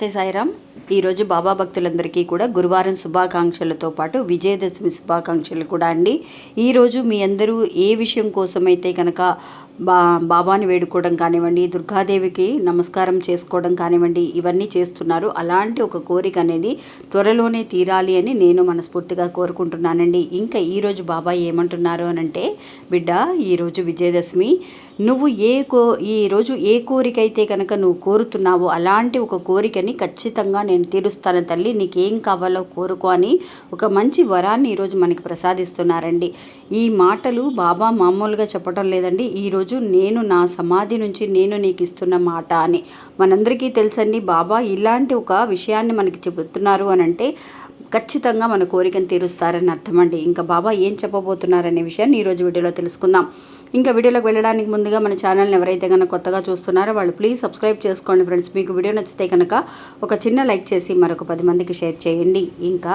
నమస్తే సాయిరామ్. ఈరోజు బాబా భక్తులందరికీ కూడా గురువారం శుభాకాంక్షలతో పాటు విజయదశమి శుభాకాంక్షలు కూడా అండి. ఈరోజు మీ అందరూ ఏ విషయం కోసమైతే కనుక బా బాబాని వేడుకోవడం కానివ్వండి దుర్గాదేవికి నమస్కారం చేసుకోవడం కానివ్వండి ఇవన్నీ చేస్తున్నారు. అలాంటి ఒక కోరిక అనేది త్వరలోనే తీరాలి అని నేను మనస్ఫూర్తిగా కోరుకుంటున్నానండి. ఇంకా ఈరోజు బాబా ఏమంటున్నారు అని అంటే బిడ్డ ఈరోజు విజయదశమి. నువ్వు ఏ కో ఈరోజు ఏ కోరిక అయితే కనుక నువ్వు కోరుతున్నావో అలాంటి ఒక కోరికని ఖచ్చితంగా నేను తీరుస్తాను తల్లి. నీకేం కావాలో కోరుకో అని ఒక మంచి వరాన్ని ఈరోజు మనకి ప్రసాదిస్తున్నారండి. ఈ మాటలు బాబా మామూలుగా చెప్పడం లేదండి. ఈరోజు నేను నా సమాధి నుంచి నేను నీకు ఇస్తున్న మాట అని. మనందరికీ తెలుసండి బాబా ఇలాంటి ఒక విషయాన్ని మనకి చెబుతున్నారు అని అంటే ఖచ్చితంగా మన కోరికను తీరుస్తారని అర్థమండి. ఇంకా బాబా ఏం చెప్పబోతున్నారనే విషయాన్ని ఈరోజు వీడియోలో తెలుసుకుందాం. ఇంకా వీడియోలోకి వెళ్ళడానికి ముందుగా మన ఛానల్ని ఎవరైతే కనుక కొత్తగా చూస్తున్నారో వాళ్ళు ప్లీజ్ సబ్స్క్రైబ్ చేసుకోండి ఫ్రెండ్స్. మీకు వీడియో నచ్చితే కనుక ఒక చిన్న లైక్ చేసి మరొక పది మందికి షేర్ చేయండి. ఇంకా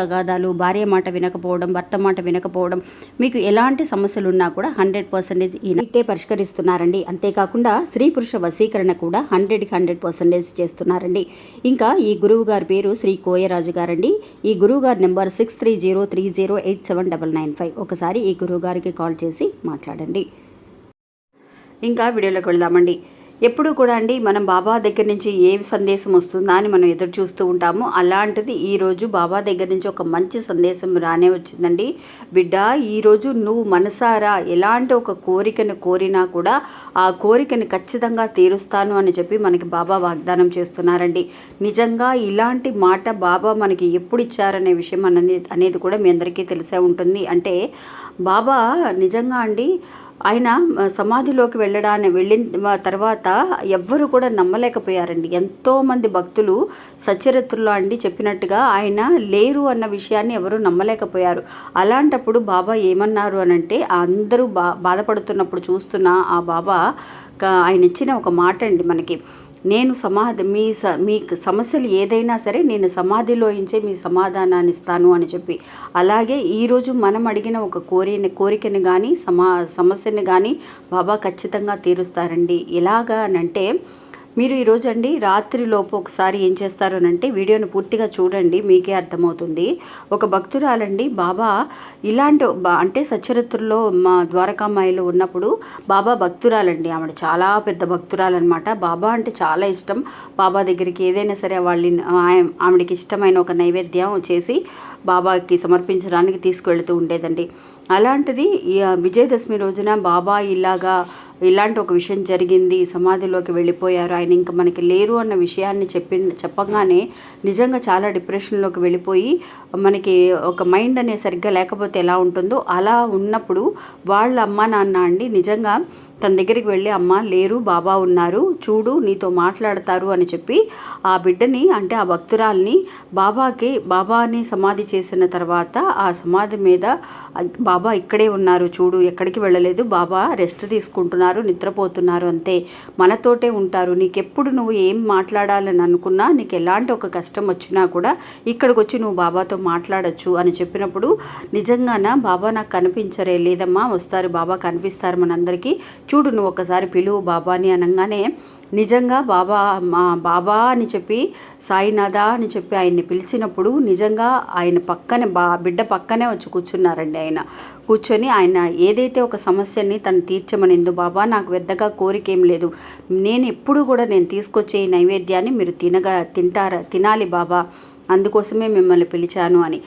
తగాదాలు భార్య మాట వినకపోవడం భర్త మాట వినకపోవడం మీకు ఎలాంటి సమస్యలు ఉన్నా కూడా హండ్రెడ్ పర్సెంటేజ్ ఈయనైతే పరిష్కరిస్తున్నారండి. అంతేకాకుండా స్త్రీ పురుష వశీకరణ కూడా హండ్రెడ్కి హండ్రెడ్ పర్సెంటేజ్ చేస్తున్నారండి. ఇంకా ఈ గురువు గారి పేరు శ్రీ కోయరాజు గారండి. ఈ గురువు గారి number six three zero three zero eight seven double nine five ఒకసారి ఈ గురువు గారికి కాల్ చేసి మాట్లాడండి. ఇంకా వీడియోలోకి వెళ్దామండి. ఎప్పుడు కూడా అండి మనం బాబా దగ్గర నుంచి ఏ సందేశం వస్తుందా అని మనం ఎదురు చూస్తూ ఉంటాము. అలాంటిది ఈరోజు బాబా దగ్గర నుంచి ఒక మంచి సందేశం రానే వచ్చిందండి. బిడ్డ ఈరోజు నువ్వు మనసారా? ఎలాంటి ఒక కోరికను కోరినా కూడా ఆ కోరికని ఖచ్చితంగా తీరుస్తాను అని చెప్పి మనకి బాబా వాగ్దానం చేస్తున్నారండి. నిజంగా ఇలాంటి మాట బాబా మనకి ఎప్పుడు ఇచ్చారనే విషయం అనేది అనేది కూడా మీ అందరికీ తెలిసే ఉంటుంది. అంటే బాబా నిజంగా అండి ఆయన సమాధిలోకి వెళ్ళడాన్ని వెళ్ళిన తర్వాత ఎవ్వరు కూడా నమ్మలేకపోయారండి. ఎంతోమంది భక్తులు సచరిత్రలో అండి చెప్పినట్టుగా ఆయన లేరు అన్న విషయాన్ని ఎవరు నమ్మలేకపోయారు. అలాంటప్పుడు బాబా ఏమన్నారు అని అంటే అందరూ బా బాధపడుతున్నప్పుడు చూస్తున్న ఆ బాబా ఆయన ఇచ్చిన ఒక మాట అండి మనకి. నేను సమాధి మీ స మీ సమస్యలు ఏదైనా సరే నేను సమాధిలో ఇంచే మీ సమాధానాన్ని ఇస్తాను అని చెప్పి. అలాగే ఈరోజు మనం అడిగిన ఒక కోరిన కోరికను కానీ సమా సమస్యని కానీ బాబా ఖచ్చితంగా తీరుస్తారండి. ఎలాగా అంటే మీరు ఈరోజు అండి రాత్రిలోపు ఒకసారి ఏం చేస్తారనంటే వీడియోని పూర్తిగా చూడండి మీకే అర్థమవుతుంది. ఒక భక్తురాలండి బాబా ఇలాంటి అంటే సచరిత్రలో మా ద్వారకామాయిలో ఉన్నప్పుడు బాబా భక్తురాలండి. ఆవిడ చాలా పెద్ద భక్తురాలన్నమాట. బాబా అంటే చాలా ఇష్టం. బాబా దగ్గరికి ఏదైనా సరే వాళ్ళని ఆవిడకి ఇష్టమైన ఒక నైవేద్యం చేసి బాబాకి సమర్పించడానికి తీసుకువెళ్తూ ఉండేదండి. అలాంటిది విజయదశమి రోజున బాబా ఇలాగా ఇలాంటి ఒక విషయం జరిగింది సమాధిలోకి వెళ్ళిపోయారు. ఆయన ఇంకా మనకి లేరు అన్న విషయాన్ని చెప్పి చెప్పగానే నిజంగా చాలా డిప్రెషన్లోకి వెళ్ళిపోయి మనకి ఒక మైండ్ అనేది సరిగ్గా లేకపోతే ఎలా ఉంటుందో అలా ఉన్నప్పుడు వాళ్ళ అమ్మ నాన్న అండి నిజంగా తన దగ్గరికి వెళ్ళి అమ్మ లేరు బాబా ఉన్నారు చూడు నీతో మాట్లాడతారు అని చెప్పి ఆ బిడ్డని అంటే ఆ భక్తురాల్ని బాబాకి బాబాని సమాధి చేసిన తర్వాత ఆ సమాధి మీద బాబా ఇక్కడే ఉన్నారు చూడు ఎక్కడికి వెళ్ళలేదు బాబా రెస్ట్ తీసుకుంటున్నారు నిద్రపోతున్నారు అంతే మనతోటే ఉంటారు నీకెప్పుడు నువ్వు ఏం మాట్లాడాలని అనుకున్నా నీకు ఎలాంటి ఒక కష్టం వచ్చినా కూడా ఇక్కడికి వచ్చి నువ్వు బాబాతో మాట్లాడచ్చు అని చెప్పినప్పుడు నిజంగాన బాబా నాకు కనిపించరే లేదమ్మా వస్తారు బాబా కనిపిస్తారు మనందరికీ చూడు నువ్వు ఒకసారి పిలువు బాబాని అనగానే నిజంగా బాబా మా బాబా అని చెప్పి సాయినాథ అని చెప్పి ఆయన్ని పిలిచినప్పుడు నిజంగా ఆయన పక్కనే బా బిడ్డ పక్కనే వచ్చి కూర్చున్నారండి ఆయన. కూర్చొని ఆయన ఏదైతే ఒక సమస్యని తను తీర్చమనిందో బాబా నాకు పెద్దగా కోరిక ఏం లేదు. నేను ఎప్పుడు కూడా నేను తీసుకొచ్చే ఈ నైవేద్యాన్ని మీరు తినగా తింటారా తినాలి బాబా. అందుకోసమే మిమ్మల్ని పిలిచాను అని.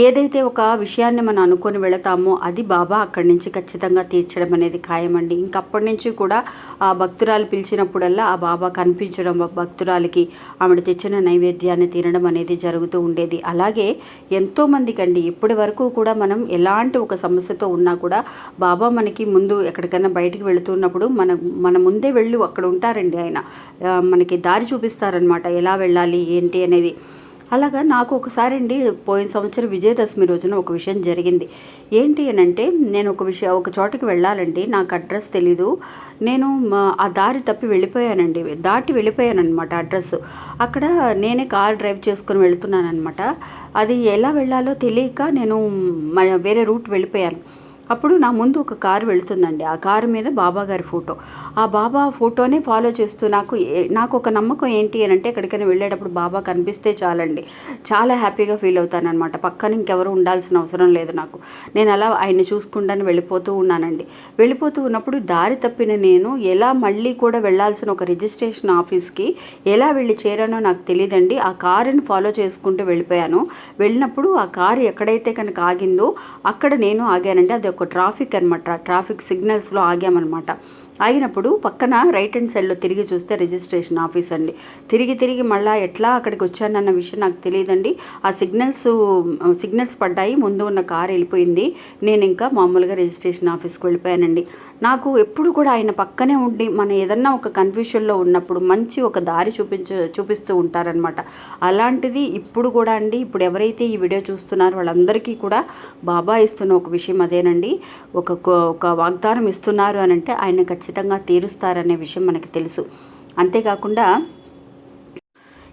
ఏదైతే ఒక విషయాన్ని మనం అనుకొని వెళతామో అది బాబా అక్కడి నుంచి ఖచ్చితంగా తీర్చడం అనేది ఖాయమండి. ఇంకప్పటి నుంచి కూడా ఆ భక్తురాలు పిలిచినప్పుడల్లా ఆ బాబా కనిపించడం భక్తురాలకి భక్తురాలికి ఆవిడ తెచ్చిన నైవేద్యాన్ని తినడం అనేది జరుగుతూ ఉండేది. అలాగే ఎంతోమందికి అండి ఇప్పటి వరకు కూడా మనం ఎలాంటి ఒక సమస్యతో ఉన్నా కూడా బాబా మనకి ముందు ఎక్కడికైనా బయటికి వెళుతున్నప్పుడు మన మన ముందే వెళ్ళి అక్కడ ఉంటారండి ఆయన. మనకి దారి చూపిస్తారనమాట ఎలా వెళ్ళాలి ఏంటి అనేది. అలాగా నాకు ఒకసారి అండి పోయిన సంవత్సరం విజయదశమి రోజున ఒక విషయం జరిగింది. ఏంటి అని అంటే నేను ఒక విషయం ఒక చోటకి వెళ్ళాలండి. నాకు అడ్రస్ తెలీదు. నేను మా- ఆ దారి తప్పి వెళ్ళిపోయానండి. దాటి వెళ్ళిపోయాను అనమాట అడ్రస్. అక్కడ నేనే కార్ డ్రైవ్ చేసుకుని వెళ్తున్నాను అనమాట అది ఎలా వెళ్ళాలో తెలియక నేను మ- వేరే రూట్ వెళ్ళిపోయాను. అప్పుడు నా ముందు ఒక కారు వెళుతుందండి. ఆ కారు మీద బాబా గారి ఫోటో. ఆ బాబా ఫోటోనే ఫాలో చేస్తూ నాకు నాకు ఒక నమ్మకం ఏంటి అని అంటే ఎక్కడికైనా వెళ్ళేటప్పుడు బాబా కనిపిస్తే చాలండి. చాలా హ్యాపీగా ఫీల్ అవుతానన్నమాట. పక్కన ఇంకెవరు ఉండాల్సిన అవసరం లేదు నాకు. నేను అలా ఆయన్ని చూసుకుంటాను వెళ్ళిపోతూ ఉన్నానండి. వెళ్ళిపోతూ ఉన్నప్పుడు దారి తప్పిన నేను ఎలా మళ్ళీ కూడా వెళ్ళాల్సిన ఒక రిజిస్ట్రేషన్ ఆఫీస్కి ఎలా వెళ్ళి చేరానో నాకు తెలియదండి ఆ కారుని ఫాలో చేసుకుంటూ వెళ్ళిపోయాను. వెళ్ళినప్పుడు ఆ కారు ఎక్కడైతే కనుక ఆగిందో అక్కడ నేను ఆగానండి. అది ఒక ట్రాఫిక్ అనమాట ట్రాఫిక్ సిగ్నల్స్లో ఆగామన్నమాట. ఆగినప్పుడు పక్కన రైట్ హ్యాండ్ సైడ్లో తిరిగి చూస్తే రిజిస్ట్రేషన్ ఆఫీస్ అండి. తిరిగి తిరిగి మళ్ళీ ఎట్లా అక్కడికి వచ్చానన్న విషయం నాకు తెలియదండి. ఆ సిగ్నల్స్ సిగ్నల్స్ పడ్డాయి. ముందు ఉన్న కారు వెళ్ళిపోయింది. నేను ఇంకా మామూలుగా రిజిస్ట్రేషన్ ఆఫీస్కి వెళ్ళిపోయానండి. నాకు ఎప్పుడు కూడా ఆయన పక్కనే ఉండి మనం ఏదన్నా ఒక కన్ఫ్యూషన్లో ఉన్నప్పుడు మంచి ఒక దారి చూపించ చూపిస్తూ ఉంటారనమాట అలాంటిది ఇప్పుడు కూడా అండి ఇప్పుడు ఎవరైతే ఈ వీడియో చూస్తున్నారో వాళ్ళందరికీ కూడా బాబా ఇస్తున్న ఒక విషయం అదేనండి. ఒక ఒక వాగ్దానం ఇస్తున్నారు అని అంటే ఆయన ఖచ్చితంగా తీరుస్తారనే విషయం మనకి తెలుసు. అంతేకాకుండా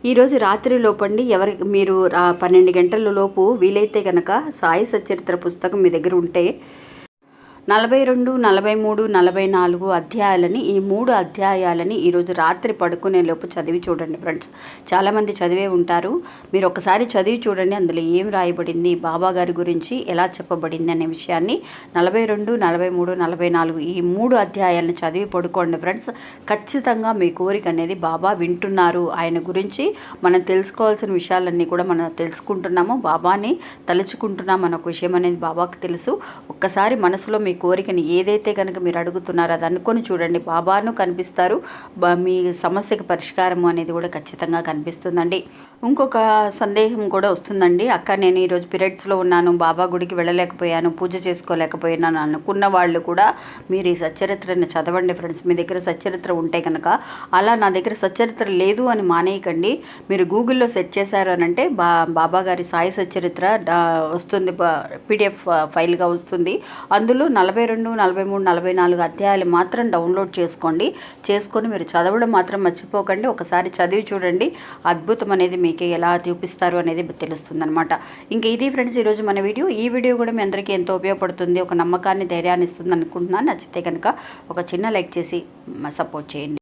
ఈరోజు రాత్రి లోపండి ఎవరి మీరు పన్నెండు గంటల లోపు వీలైతే కనుక సాయి సచరిత్ర పుస్తకం మీ దగ్గర ఉంటే నలభై రెండు నలభై మూడు నలభై నాలుగు అధ్యాయాలని ఈ మూడు అధ్యాయాలని ఈరోజు రాత్రి పడుకునే లోపు చదివి చూడండి ఫ్రెండ్స్. చాలామంది చదివే ఉంటారు. మీరు ఒకసారి చదివి చూడండి అందులో ఏం రాయబడింది బాబా గారి గురించి ఎలా చెప్పబడింది అనే విషయాన్ని. నలభై రెండు నలభై మూడు నలభై నాలుగు ఈ మూడు అధ్యాయాలను చదివి పడుకోండి ఫ్రెండ్స్. ఖచ్చితంగా మీ కోరిక అనేది బాబా వింటున్నారు. ఆయన గురించి మనం తెలుసుకోవాల్సిన విషయాలన్నీ కూడా మనం తెలుసుకుంటున్నాము. బాబాని తలుచుకుంటున్నాం అన్న ఒక విషయం అనేది బాబాకు తెలుసు. ఒక్కసారి మనసులో మీకు కోరికని ఏదైతే కనుక మీరు అడుగుతున్నారో అది అనుకొని చూడండి. బాబాను కనిపిస్తారు. బా- మీ సమస్యకి పరిష్కారం అనేది కూడా ఖచ్చితంగా కనిపిస్తుందండి. ఇంకొక సందేహం కూడా వస్తుందండి. అక్క నేను ఈరోజు పీరియడ్స్లో ఉన్నాను. బాబా గుడికి వెళ్ళలేకపోయాను. పూజ చేసుకోలేకపోయాను అనుకున్న వాళ్ళు కూడా మీరు ఈ సచ్చరిత్రను చదవండి ఫ్రెండ్స్. మీ దగ్గర సచ్చరిత్ర ఉంటే కనుక అలా నా దగ్గర సచ్చరిత్ర లేదు అని మానేయకండి. మీరు గూగుల్లో సెర్చ్ చేశారు అని అంటే బా బాబా గారి సాయి సచ్చరిత్ర వస్తుంది. పీడిఎఫ్ ఫైల్గా వస్తుంది. అందులో నలభై రెండు నలభై మూడు నలభై నాలుగు అధ్యాయాలు మాత్రం డౌన్లోడ్ చేసుకోండి. చేసుకొని మీరు చదవడం మాత్రం మర్చిపోకండి. ఒకసారి చదివి చూడండి. అద్భుతం అనేది మీకు ఎలా చూపిస్తారు అనేది తెలుస్తుంది అనమాట ఇంకా ఇది ఫ్రెండ్స్ ఈరోజు మన వీడియో. ఈ వీడియో కూడా మీ అందరికీ ఎంతో ఉపయోగపడుతుంది. ఒక నమ్మకాన్ని ధైర్యాన్ని ఇస్తుంది అనుకుంటున్నాను నచ్చితే కనుక ఒక చిన్న లైక్ చేసి సపోర్ట్ చేయండి.